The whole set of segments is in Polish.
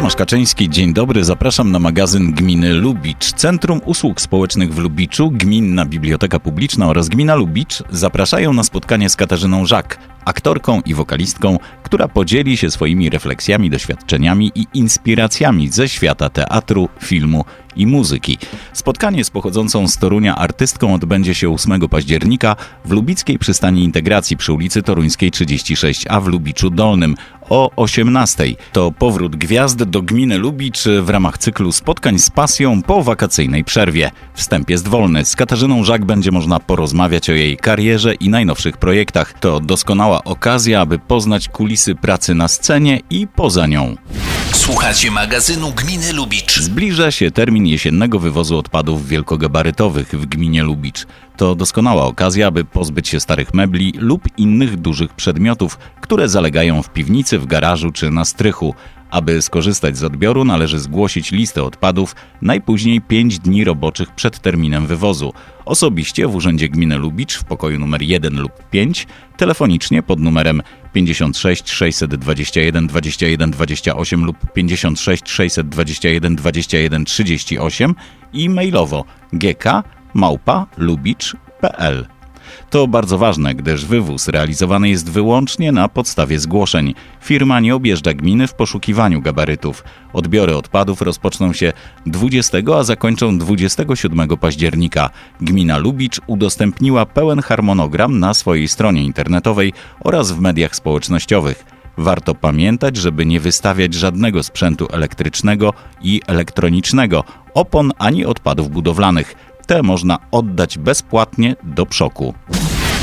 Tomasz Kaczyński, dzień dobry. Zapraszam na magazyn Gminy Lubicz. Centrum Usług Społecznych w Lubiczu, Gminna Biblioteka Publiczna oraz Gmina Lubicz zapraszają na spotkanie z Katarzyną Żak, aktorką i wokalistką, która podzieli się swoimi refleksjami, doświadczeniami i inspiracjami ze świata teatru, filmu i muzyki. Spotkanie z pochodzącą z Torunia artystką odbędzie się 8 października w Lubickiej Przystani Integracji przy ulicy Toruńskiej 36a w Lubiczu Dolnym o 18. To powrót gwiazd do gminy Lubicz w ramach cyklu spotkań z pasją po wakacyjnej przerwie. Wstęp jest wolny. Z Katarzyną Żak będzie można porozmawiać o jej karierze i najnowszych projektach. To doskonała okazja, aby poznać kulisy pracy na scenie i poza nią. Słuchacie magazynu Gminy Lubicz. Zbliża się termin jesiennego wywozu odpadów wielkogabarytowych w gminie Lubicz. To doskonała okazja, aby pozbyć się starych mebli lub innych dużych przedmiotów, które zalegają w piwnicy, w garażu czy na strychu. Aby skorzystać z odbioru, należy zgłosić listę odpadów najpóźniej 5 dni roboczych przed terminem wywozu. Osobiście w Urzędzie Gminy Lubicz w pokoju numer 1 lub 5, telefonicznie pod numerem 56 621 21 28 lub 56 621 21 38 i mailowo gk małpa lubicz.pl. To bardzo ważne, gdyż wywóz realizowany jest wyłącznie na podstawie zgłoszeń. Firma nie objeżdża gminy w poszukiwaniu gabarytów. Odbiory odpadów rozpoczną się 20, a zakończą 27 października. Gmina Lubicz udostępniła pełen harmonogram na swojej stronie internetowej oraz w mediach społecznościowych. Warto pamiętać, żeby nie wystawiać żadnego sprzętu elektrycznego i elektronicznego, opon ani odpadów budowlanych. Te można oddać bezpłatnie do przoku.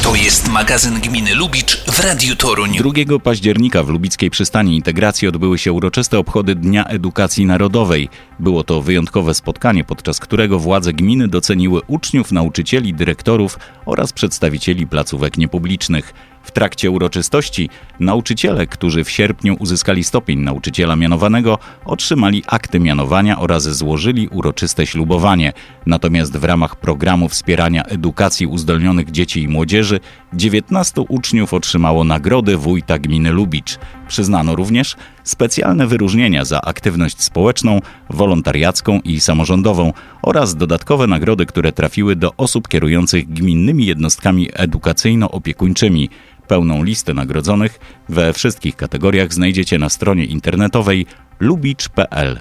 To jest magazyn Gminy Lubicz w Radiu Toruń. 2 października w Lubickiej Przystani Integracji odbyły się uroczyste obchody Dnia Edukacji Narodowej. Było to wyjątkowe spotkanie, podczas którego władze gminy doceniły uczniów, nauczycieli, dyrektorów oraz przedstawicieli placówek niepublicznych. W trakcie uroczystości nauczyciele, którzy w sierpniu uzyskali stopień nauczyciela mianowanego, otrzymali akty mianowania oraz złożyli uroczyste ślubowanie. Natomiast w ramach programu wspierania edukacji uzdolnionych dzieci i młodzieży 19 uczniów otrzymało nagrody wójta gminy Lubicz. Przyznano również specjalne wyróżnienia za aktywność społeczną, wolontariacką i samorządową oraz dodatkowe nagrody, które trafiły do osób kierujących gminnymi jednostkami edukacyjno-opiekuńczymi. Pełną listę nagrodzonych we wszystkich kategoriach znajdziecie na stronie internetowej lubicz.pl.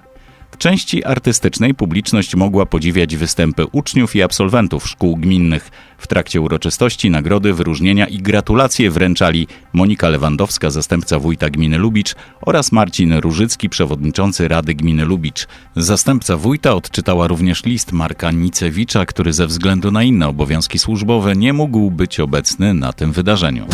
W części artystycznej publiczność mogła podziwiać występy uczniów i absolwentów szkół gminnych. W trakcie uroczystości nagrody, wyróżnienia i gratulacje wręczali Monika Lewandowska, zastępca wójta gminy Lubicz oraz Marcin Różycki, przewodniczący Rady Gminy Lubicz. Zastępca wójta odczytała również list Marka Nicewicza, który ze względu na inne obowiązki służbowe nie mógł być obecny na tym wydarzeniu.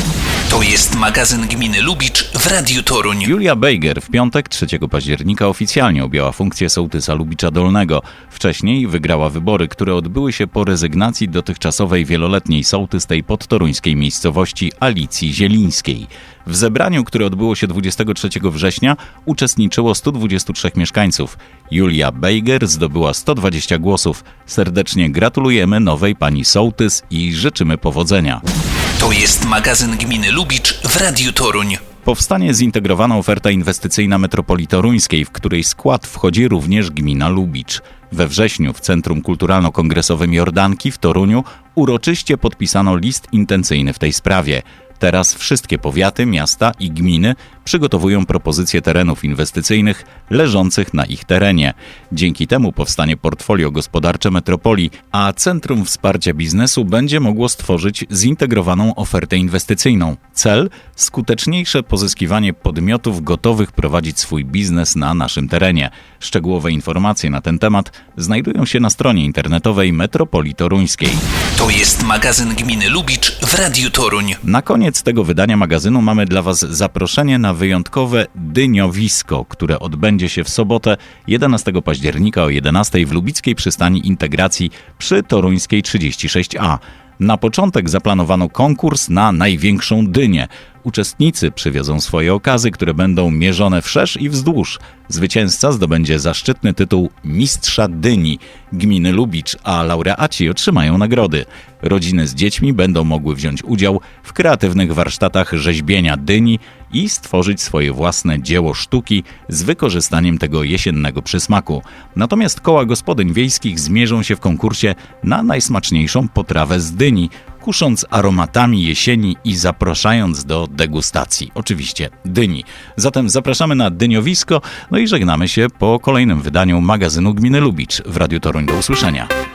To jest magazyn Gminy Lubicz w Radiu Toruń. Julia Bejger w piątek 3 października oficjalnie objęła funkcję sołtysa Lubicza Dolnego. Wcześniej wygrała wybory, które odbyły się po rezygnacji dotychczasowej wieloletniej sołtys tej podtoruńskiej miejscowości Alicji Zielińskiej. W zebraniu, które odbyło się 23 września, uczestniczyło 123 mieszkańców. Julia Bejger zdobyła 120 głosów. Serdecznie gratulujemy nowej pani sołtys i życzymy powodzenia. To jest magazyn Gminy Lubicz w Radiu Toruń. Powstanie zintegrowana oferta inwestycyjna metropolii toruńskiej, w której skład wchodzi również gmina Lubicz. We wrześniu w Centrum Kulturalno-Kongresowym Jordanki w Toruniu uroczyście podpisano list intencyjny w tej sprawie. Teraz wszystkie powiaty, miasta i gminy przygotowują propozycje terenów inwestycyjnych leżących na ich terenie. Dzięki temu powstanie portfolio gospodarcze metropolii, a Centrum Wsparcia Biznesu będzie mogło stworzyć zintegrowaną ofertę inwestycyjną. Cel skuteczniejsze pozyskiwanie podmiotów gotowych prowadzić swój biznes na naszym terenie. Szczegółowe informacje na ten temat znajdują się na stronie internetowej Metropolii Toruńskiej. To jest magazyn Gminy Lubicz w Radiu Toruń. Na koniec tego wydania magazynu mamy dla Was zaproszenie na wyjątkowe dyniowisko, które odbędzie się w sobotę 11 października o 11 w Lubickiej Przystani Integracji przy Toruńskiej 36A. Na początek zaplanowano konkurs na największą dynię. Uczestnicy przywiozą swoje okazy, które będą mierzone wszerz i wzdłuż. Zwycięzca zdobędzie zaszczytny tytuł Mistrza Dyni gminy Lubicz, a laureaci otrzymają nagrody. Rodziny z dziećmi będą mogły wziąć udział w kreatywnych warsztatach rzeźbienia dyni i stworzyć swoje własne dzieło sztuki z wykorzystaniem tego jesiennego przysmaku. Natomiast koła gospodyń wiejskich zmierzą się w konkursie na najsmaczniejszą potrawę z dyni, kusząc aromatami jesieni i zapraszając do degustacji. Oczywiście dyni. Zatem zapraszamy na dyniowisko, no i żegnamy się po kolejnym wydaniu magazynu Gminy Lubicz w Radiu Toruń. Do usłyszenia.